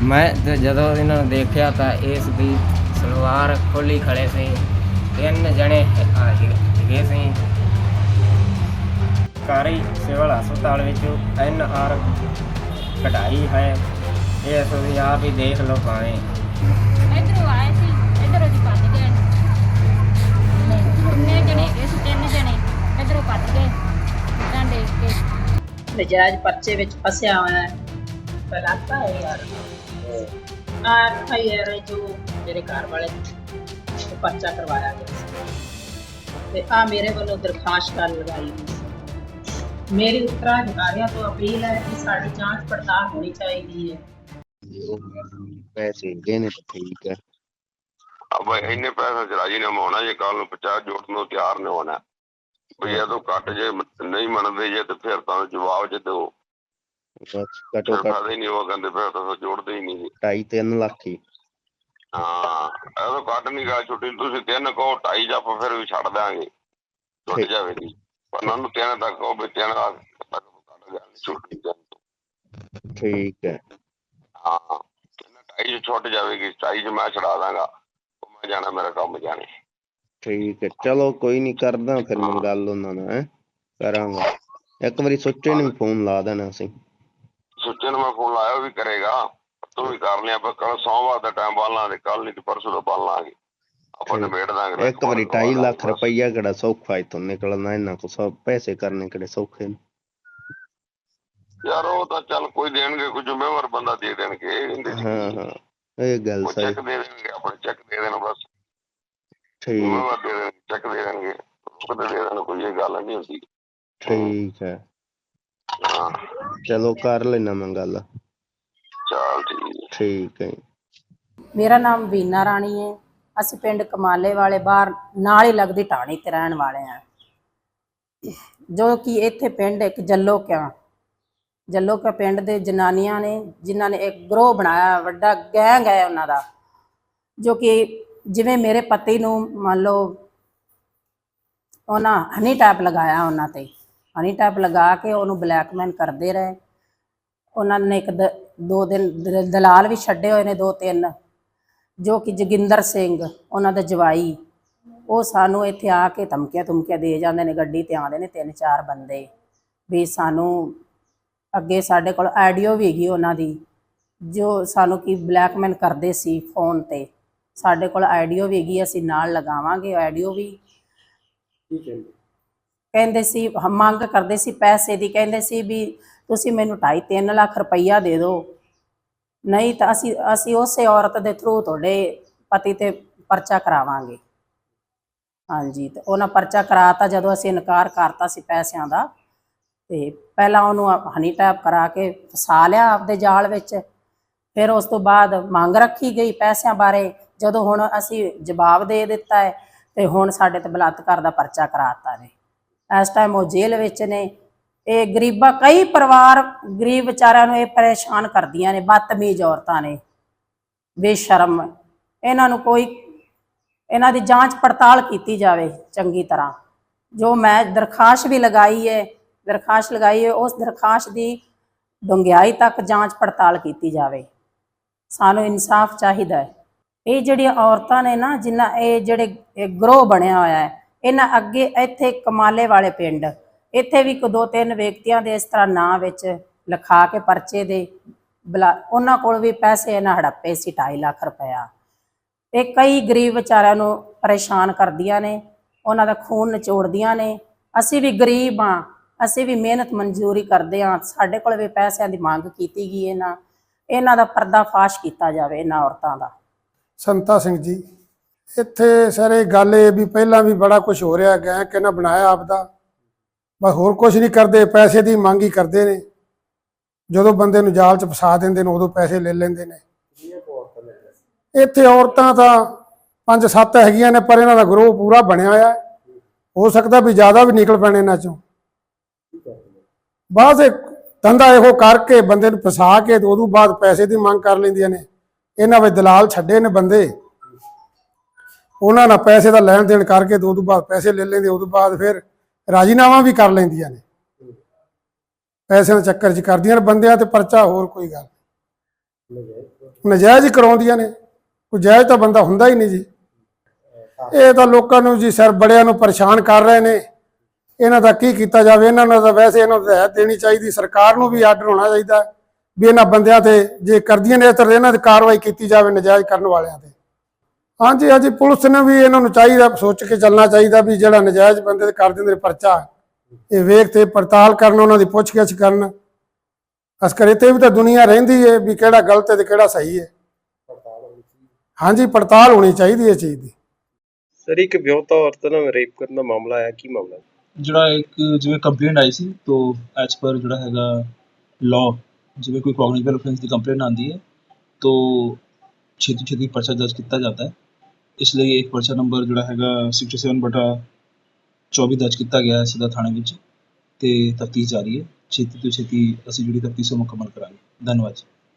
ਮੈਂ ਤੇ ਜਦੋਂ ਇਹਨਾਂ ਨੂੰ ਦੇਖਿਆ ਤਾਂ ਇਸ ਦੀ ਸਲਵਾਰ ਖੋਲੀ ਖੜੇ ਸੀ। ਤਿੰਨ ਜਣੇ ਆ ਹੈਗੇ ਸੀ। ਕਾਰੀ ਸਿਵਲ ਹਸਪਤਾਲ ਵਿੱਚ ਐਨ ਆਰ ਕਢਾਈ ਹੈ। ਇਹ ਤੁਸੀਂ ਆਪ ਹੀ ਦੇਖ ਲਓ ਭਾਵੇਂ। ਇਧਰੋਂ ਆਏ ਸੀ ਇਧਰੋਂ ਦੀ ਭੱਜ ਗਏ। ਕਿੰਨੇ ਜਣੇ ਇਸ ਤਿੰਨ ਜਣੇ ਇਧਰੋਂ ਭੱਜ ਗਏ। ਤਾਂ ਦੇਖ ਕੇ। ਨਜਾਇਜ਼ ਪਰਚੇ ਵਿੱਚ ਫਸਿਆ ਹੋਇਆ ਹੈ। ਬਲਾਤਾ ਹੈ ਯਾਰ। ਆ ਭਾਈ ਯਾਰ ਜੋ ਮੇਰੇ ਘਰ ਵਾਲੇ ਉਹ ਪਰਚਾ ਕਰਵਾਇਆ ਗਿਆ ਸੀ ਤੇ ਆ ਮੇਰੇ ਵੱਲੋਂ ਦਰਖਾਸਤ ਕਰ ਲਗਾਈ ਗਈ ਸੀ। ਮੇਰੀ ਉੱਤਰਾਧਿਕਾਰੀਆਂ ਤੋਂ ਅਪੀਲ ਹੈ ਕਿ ਸਾਡੀ ਜਾਂਚ ਪੜਤਾਲ ਹੋਣੀ ਚਾਹੀਦੀ ਹੈ। ਪੈਸੇ ਦੇਣੇ ਠੀਕ ਹੈ। अब ਇੰਨੇ ਪੈਸਾ ਚ ਰਾਜੀ ਨਾ ਜੇ ਕੱਲ ਨੂੰ 50 ਜੋੜਨ ਨੂੰ ਤਿਆਰ ਨਹੀਂ ਹੋਣਾ। ਵੀ ਇਹ ਤੋਂ ਘੱਟ ਜੇ ਨਹੀਂ ਮੰਨਦੇ ਜੇ ਤੇ ਫਿਰ ਤਾਂ ਜਵਾਬ ਜੇ ਦਿਓ। ਬਸ ਘਟੋ ਘੱਟ ਫਾਇਦਾ ਹੀ ਨਹੀਂ ਉਹ ਕਹਿੰਦੇ ਫਿਰ ਤਾਂ ਜੋੜਦੇ ਹੀ ਨਹੀਂ ਢਾਈ ਤਿੰਨ ਲੱਖ ਹੀ। ਹਾਂ ਇਹ ਤੋਂ ਘੱਟ ਨਹੀਂ ਗਾ ਛੁੱਟੀ ਤੁਸੀਂ ਤਿੰਨ ਕਹੋ ਢਾਈ ਜੱਪ ਫਿਰ ਵੀ ਛੱਡ ਦਾਂਗੇ ਛੁੱਟ ਠੀਕ। ਜਾਵੇਗੀ। ਪਰ ਉਹਨਾਂ ਨੂੰ ਤਿੰਨ ਤੱਕ ਕਹੋ ਵੀ ਤਿੰਨ ਲੱਖ ਤੱਕ ਕੱਢ ਜਾਣੀ ਛੁੱਟੀ ਜਾਣੀ ਠੀਕ ਹੈ। ਹਾਂ ਤਿੰਨ ਢਾਈ ਚ ਛੁੱਟ ਜਾਵੇਗੀ ਢਾਈ ਚ ਮੈਂ ਛਡਾ ਦਾਂਗਾ। ਉਹ ਮੈਂ ਜਾਣਾ ਮੇਰਾ ਕੰਮ ਜਾਣੇ। ਠੀਕ ਹੈ ਚਲੋ ਕੋਈ ਨਹੀਂ ਕਰਦਾ ਫਿਰ ਮੈਂ ਗੱਲ ਉਹਨਾਂ ਨਾਲ ਹੈਂ। ਕਰਾਂਗਾ। ਇੱਕ ਵਾਰੀ ਸੋਚੇ ਨੂੰ ਫੋਨ ਲਾ ਦੇਣਾ ਅਸੀਂ। ਸੁੱਚੇ ਨੂੰ ਮੈਂ ਫੋਨ ਲਾਇਆ ਉਹ ਵੀ ਕਰੇਗਾ। ਤੂੰ ਵੀ ਕਰ ਲਿਆ ਪਰ ਕੱਲ ਸੋਮਵਾਰ ਦਾ ਟਾਈਮ ਬਾਲ ਲਾਂਗੇ ਕੱਲ ਨਹੀਂ ਤੇ ਪਰਸੋਂ ਦਾ ਬਾਲ ਲਾਂਗੇ। ਆਪਾਂ। ਨਿਬੇੜ ਦਾਂਗੇ ਇੱਕ ਵਾਰੀ 2.5 ਲੱਖ ਰੁਪਈਆ ਕਿਹੜਾ ਸੌਖਾ ਇਥੋਂ ਨਿਕਲਣਾ ਇਹਨਾਂ ਕੋ ਸਭ ਪੈਸੇ ਕਰਨੇ ਕਿਹੜੇ ਸੌਖੇ ਨੇ? ਯਾਰ ਉਹ ਤਾਂ ਚੱਲ ਕੋਈ ਦੇਣਗੇ ਕੋਈ ਜ਼ਿੰਮੇਵਾਰ ਬੰਦਾ ਦੇ ਦੇਣਗੇ ਹਾਂ? ਹਾਂ ਇਹ ਗੱਲ ਸਹੀ। ਚੈੱਕ ਦੇ ਦੇਣਗੇ ਆਪਣੇ ਚੈੱਕ ਦੇ ਦੇਣ ਬਸ। ਠੀਕ। ਜ਼ਿੰਮੇਵਾਰ ਦੇ ਦੇਣਗੇ ਚੈੱਕ ਦੇ ਦੇਣਗੇ। ਰੁਕ ਦੇ ਦੇਣ ਕੋਈ ਇਹ ਗੱਲ ਨਹੀਂ ਹੁੰਦੀ। ਠੀਕ ਹੈ। ਹਾਂ। ਚਲੋ ਕਰ ਲੈਣਾ ਮੈਂ ਗੱਲ। ਚੱਲ ਠੀਕ। ਹੈ। ਠੀਕ ਹੈ ਮੇਰਾ ਨਾਮ ਵੀਨਾ ਰਾਣੀ ਹੈ। ਅਸੀਂ ਪਿੰਡ ਕਮਾਲੇ ਵਾਲੇ ਬਾਹਰ ਨਾਲ ਹੀ ਲੱਗਦੀ ਢਾਣੀ ਤੇ ਰਹਿਣ ਵਾਲੇ ਹਾਂ। ਜੋ ਕਿ ਇੱਥੇ ਪਿੰਡ ਇੱਕ ਜੱਲੋ ਕਿਆ ਜੱਲੋ ਕਿਆ ਪਿੰਡ ਦੇ ਜਨਾਨੀਆਂ ਨੇ ਜਿਨ੍ਹਾਂ ਨੇ ਇੱਕ ਗਰੋਹ ਬਣਾਇਆ ਵੱਡਾ ਗੈਂਗ ਹੈ ਉਹਨਾਂ ਦਾ। ਜੋ ਕਿ ਜਿਵੇਂ ਮੇਰੇ ਪਤੀ ਨੂੰ ਮੰਨ ਲਓ ਉਹਨਾਂ ਹਨੀ ਟੈਪ ਲਗਾਇਆ ਉਹਨਾਂ ਤੇ। ਹਨੀ ਟੈਪ ਲਗਾ ਕੇ ਉਹਨੂੰ ਬਲੈਕਮੇਲ ਕਰਦੇ ਰਹੇ। ਉਹਨਾਂ ਨੇ ਇੱਕ ਦੋ ਦਿਨ ਦਲਾਲ ਵੀ ਛੱਡੇ ਹੋਏ ਨੇ ਦੋ ਤਿੰਨ, ਜੋ ਕਿ ਜੋਗਿੰਦਰ ਸਿੰਘ, ਉਹਨਾਂ ਦਾ ਜਵਾਈ। ਉਹ ਸਾਨੂੰ ਇੱਥੇ ਆ ਕੇ ਧਮਕੀਆਂ ਧਮਕੀਆਂ ਦੇ ਜਾਂਦੇ ਨੇ ਗੱਡੀ ਤੇ ਆਉਂਦੇ ਨੇ ਤਿੰਨ ਚਾਰ ਬੰਦੇ। ਵੀ ਸਾਨੂੰ ਅੱਗੇ ਸਾਡੇ ਕੋਲ ਆਡੀਓ ਵੀ ਹੈਗੀ ਉਹਨਾਂ ਦੀ, ਜੋ ਸਾਨੂੰ ਕੀ ਬਲੈਕਮੇਲ ਕਰਦੇ ਸੀ ਫੋਨ ਤੇ। ਸਾਡੇ ਕੋਲ ਆਡੀਓ ਵੀ ਹੈਗੀ, ਅਸੀਂ ਨਾਲ ਲਗਾਵਾਂਗੇ ਆਡੀਓ ਵੀ। ਕਹਿੰਦੇ ਸੀ ਮੰਗ ਕਰਦੇ ਸੀ ਪੈਸੇ ਦੀ, ਕਹਿੰਦੇ ਸੀ ਵੀ ਤੁਸੀਂ ਮੈਨੂੰ 2.5 3 ਲੱਖ ਰੁਪਈਆ ਦੇ ਦਿਓ। ਨਹੀਂ ਤਾਂ ਅਸੀਂ ਅਸੀਂ ਉਸੇ ਔਰਤ ਦੇ ਥਰੂ ਤੁਹਾਡੇ ਪਤੀ ਤੇ ਪਰਚਾ ਕਰਾਵਾਂਗੇ। ਹਾਂਜੀ, ਤੇ ਉਹਨਾਂ ਪਰਚਾ ਕਰਾਤਾ, ਜਦੋਂ ਅਸੀਂ ਇਨਕਾਰ ਕਰਤਾ ਸੀ ਪੈਸਿਆਂ ਦਾ, ਤੇ ਪਹਿਲਾਂ ਉਹਨੂੰ ਹਨੀ ਟੈਪ ਕਰਾ ਕੇ ਫਸਾ ਲਿਆ ਆਪਦੇ ਜਾਲ ਵਿੱਚ। ਫਿਰ ਉਸ ਤੋਂ ਬਾਅਦ ਮੰਗ ਰੱਖੀ ਗਈ ਪੈਸਿਆਂ ਬਾਰੇ, ਜਦੋਂ ਹੁਣ ਅਸੀਂ ਜਵਾਬ ਦੇ ਦਿੱਤਾ ਹੈ, ਤੇ ਹੁਣ ਸਾਡੇ ਤੇ ਬਲਾਤਕਾਰ ਦਾ ਪਰਚਾ ਕਰਾਤਾ ਨੇ। ਇਸ ਟਾਈਮ ਉਹ ਜੇਲ੍ਹ ਵਿੱਚ ਨੇ। ਇਹ ਗਰੀਬਾਂ, ਕਈ ਪਰਿਵਾਰ ਗਰੀਬ ਵਿਚਾਰਿਆਂ ਨੂੰ ਇਹ ਪਰੇਸ਼ਾਨ ਕਰਦੀਆਂ ਨੇ, ਬਦਤਮੀਜ਼ ਔਰਤਾਂ ਨੇ। ਬੇਸ਼ਰਮ। ਇਹਨਾਂ ਨੂੰ ਕੋਈ, ਇਹਨਾਂ ਦੀ ਜਾਂਚ ਪੜਤਾਲ ਕੀਤੀ ਜਾਵੇ ਚੰਗੀ ਤਰ੍ਹਾਂ। ਜੋ ਮੈਂ ਦਰਖਾਸਤ ਵੀ ਲਗਾਈ ਹੈ ਦਰਖਾਸਤ ਲਗਾਈ ਹੈ, ਉਸ ਦਰਖਾਸਤ ਦੀ ਡੂੰਘਾਈ ਤੱਕ ਜਾਂਚ ਪੜਤਾਲ ਕੀਤੀ ਜਾਵੇ। ਸਾਨੂੰ ਇਨਸਾਫ ਚਾਹੀਦਾ ਹੈ। ਇਹ ਜਿਹੜੀਆਂ ਔਰਤਾਂ ਨੇ ਨਾ, ਜਿਨ੍ਹਾਂ ਇਹ ਜਿਹੜੇ, ਇਹ ਗਰੋਹ ਬਣਿਆ ਹੋਇਆ ਹੈ ਇਹਨਾਂ ਅੱਗੇ ਇੱਥੇ ਕਮਾਲੇ ਵਾਲੇ ਪਿੰਡ, ਇੱਥੇ ਵੀ ਕੋ ਦੋ ਤਿੰਨ ਵਿਅਕਤੀਆਂ ਦੇ ਇਸ ਤਰ੍ਹਾਂ ਨਾਂ ਵਿੱਚ ਲਿਖਾ ਕੇ ਪਰਚੇ ਦੇ ਉਹਨਾਂ ਕੋਲ ਵੀ ਪੈਸੇ ਇਹਨਾਂ ਹੜੱਪੇ ਸੀ 2.5 ਲੱਖ ਰੁਪਇਆ। ਇਹ ਕਈ ਗਰੀਬ ਵਿਚਾਰਿਆਂ ਨੂੰ ਪਰੇਸ਼ਾਨ ਕਰਦੀਆਂ ਨੇ, ਉਹਨਾਂ ਦਾ ਖੂਨ ਨਿਚੋੜਦੀਆਂ ਨੇ। ਅਸੀਂ ਵੀ ਗਰੀਬ ਆ ਅਸੀਂ ਵੀ ਮਿਹਨਤ ਮਨਜ਼ੂਰੀ ਕਰਦੇ ਆ ਸਾਡੇ ਕੋਲ ਵੀ ਪੈਸਿਆਂ ਦੀ ਮੰਗ ਕੀਤੀ ਗਈ ਇਹਨਾਂ ਇਹਨਾਂ ਦਾ ਪਰਦਾਫਾਸ਼ ਕੀਤਾ ਜਾਵੇ ਇਹਨਾਂ ਔਰਤਾਂ ਦਾ। ਸੰਤਾ ਸਿੰਘ ਜੀ ਇੱਥੇ ਸਰ ਇਹ ਗੱਲ ਇਹ ਵੀ ਪਹਿਲਾਂ ਵੀ ਬੜਾ ਕੁਝ ਹੋ ਰਿਹਾ ਗਿਆ ਕਿਹਨਾਂ ਬਣਾਇਆ ਆਪਦਾ। ਬਸ ਹੋਰ ਕੁਝ ਨਹੀਂ ਕਰਦੇ, ਪੈਸੇ ਦੀ ਮੰਗ ਹੀ ਕਰਦੇ ਨੇ। ਜਦੋਂ ਬੰਦੇ ਨੂੰ ਜਾਲ 'ਚ ਫਸਾ ਦਿੰਦੇ ਨੇ, ਉਦੋਂ ਪੈਸੇ ਲੈ ਲੈਂਦੇ ਨੇ। ਇੱਥੇ ਔਰਤਾਂ ਤਾਂ ਪੰਜ ਸੱਤ ਹੈਗੀਆਂ ਨੇ, ਪਰ ਇਹਨਾਂ ਦਾ ਗਰੋਹ ਪੂਰਾ ਬਣਿਆ ਹੋਇਆ। ਹੋ ਸਕਦਾ ਵੀ ਜ਼ਿਆਦਾ ਵੀ ਨਿਕਲ ਪੈਣੇ ਇਹਨਾਂ ਚੋਂ। ਬਾਅਦ ਇਹ ਧੰਦਾ ਇਹੋ ਕਰਕੇ ਬੰਦੇ ਨੂੰ ਫਸਾ ਕੇ ਤੇ ਉਦੋਂ ਬਾਅਦ ਪੈਸੇ ਦੀ ਮੰਗ ਕਰ ਲੈਂਦੀਆਂ ਨੇ। ਇਹਨਾਂ ਵਿੱਚ ਦਲਾਲ ਛੱਡੇ ਨੇ ਬੰਦੇ। ਉਹਨਾਂ ਨਾਲ ਪੈਸੇ ਦਾ ਲੈਣ ਦੇਣ ਕਰਕੇ ਤੇ ਤੋਂ ਬਾਅਦ ਪੈਸੇ ਲੈ ਲੈਂਦੇ ਉਹ ਤੋਂ ਬਾਅਦ ਫਿਰ ਰਾਜੀਨਾਮਾ ਵੀ ਕਰ ਲੈਂਦੀਆਂ ਨੇ। ਪੈਸੇ ਦੇ ਚੱਕਰ 'ਚ ਕਰਦੀਆਂ ਨੇ ਬੰਦਿਆਂ ਤੇ ਪਰਚਾ, ਹੋਰ ਕੋਈ ਗੱਲ ਨਜਾਇਜ਼ ਕਰਾਉਂਦੀਆਂ ਨੇ। ਕੋਈ ਜਾਇਜ਼ ਤਾਂ ਬੰਦਾ ਹੁੰਦਾ ਹੀ ਨਹੀਂ ਜੀ। ਇਹ ਤਾਂ ਲੋਕਾਂ ਨੂੰ ਜੀ ਸਰ ਬੜਿਆਂ ਨੂੰ ਪਰੇਸ਼ਾਨ ਕਰ ਰਹੇ ਨੇ। ਇਹਨਾਂ ਦਾ ਕੀ ਕੀਤਾ ਜਾਵੇ? ਇਹਨਾਂ ਨੂੰ ਤਾਂ ਵੈਸੇ ਇਹਨਾਂ ਨੂੰ ਰਹਿਤ ਦੇਣੀ ਚਾਹੀਦੀ। ਸਰਕਾਰ ਨੂੰ ਵੀ ਆਰਡਰ ਹੋਣਾ ਚਾਹੀਦਾ ਵੀ ਇਹਨਾਂ ਬੰਦਿਆਂ ਤੇ ਜੇ ਕਰਦੀਆਂ ਨੇ ਤਾਂ ਇਹਨਾਂ ਤੇ ਕਾਰਵਾਈ ਕੀਤੀ ਜਾਵੇ ਨਜਾਇਜ਼ ਕਰਨ ਵਾਲਿਆਂ ਤੇ। ਹਾਂਜੀ ਹਾਂਜੀ ਪੁਲਿਸ ਨੇ ਵੀ ਇਹਨਾਂ ਨੂੰ ਚਾਹੀਦਾ ਸੋਚ ਕੇ ਚੱਲਣਾ ਚਾਹੀਦਾ ਵੀ ਜਿਹੜਾ ਨਜਾਇਜ਼ ਬੰਦੇ ਤੇ ਕਰ ਦਿੰਦੇ ਨੇ ਪਰਚਾ ਇਹ ਵੇਖ ਤੇ ਪੜਤਾਲ ਕਰਨ ਉਹਨਾਂ ਦੀ ਪੁੱਛਗਿੱਛ ਕਰਨ। ਅਸਕਰ ਇੱਥੇ ਵੀ ਤਾਂ ਦੁਨੀਆ ਰਹਿੰਦੀ ਹੈ ਵੀ ਕਿਹੜਾ ਗਲਤ ਹੈ ਤੇ ਕਿਹੜਾ ਸਹੀ ਹੈ। ਹਾਂਜੀ ਪੜਤਾਲ ਹੋਣੀ ਚਾਹੀਦੀ ਹੈ ਚੀਜ਼ ਦੀ। ਸਰ ਇੱਕ ਵਿਆਹੁਤਾ ਔਰਤ ਨਾਲ ਰੇਪ ਕਰਨ ਦਾ ਮਾਮਲਾ ਆਇਆ ਕੀ ਮਾਮਲਾ ਜਿਹੜਾ ਇੱਕ ਜਿਵੇਂ ਕੰਪਲੇਂਟ ਆਈ ਸੀ ਤੋਂ ਐਜ਼ ਪਰ ਜਿਹੜਾ ਹੈਗਾ ਲਾਅ ਜਿਵੇਂ ਕੋਈ ਕੌਗਨੀਟਿਵ ਅਫੈਂਸ ਦੀ ਕੰਪਲੇਂਟ ਆਉਂਦੀ ਹੈ ਤੋਂ ਛੇਤੀ ਛੇਤੀ ਪਰਚਾ ਦਰਜ ਕੀਤਾ ਜਾਂਦਾ ਹੈ। ਇਸ ਲਈ ਇੱਕ ਪਰਚਾ ਨੰਬਰ ਜਿਹੜਾ ਹੈਗਾ 67 ਬਟਾ 24 ਦਰਜ ਕੀਤਾ ਗਿਆ ਹੈ ਸਦਾ ਥਾਣੇ ਵਿੱਚ ਤੇ ਤਫਤੀਸ਼ ਜਾਰੀ ਹੈ। ਛੇਤੀ ਤੋਂ ਛੇਤੀ ਅਸੀਂ ਜਿਹੜੀ ਤਫਤੀਸ਼ ਉਹ ਮੁਕੰਮਲ ਕਰਾਂਗੇ। ਧੰਨਵਾਦ ਜੀ।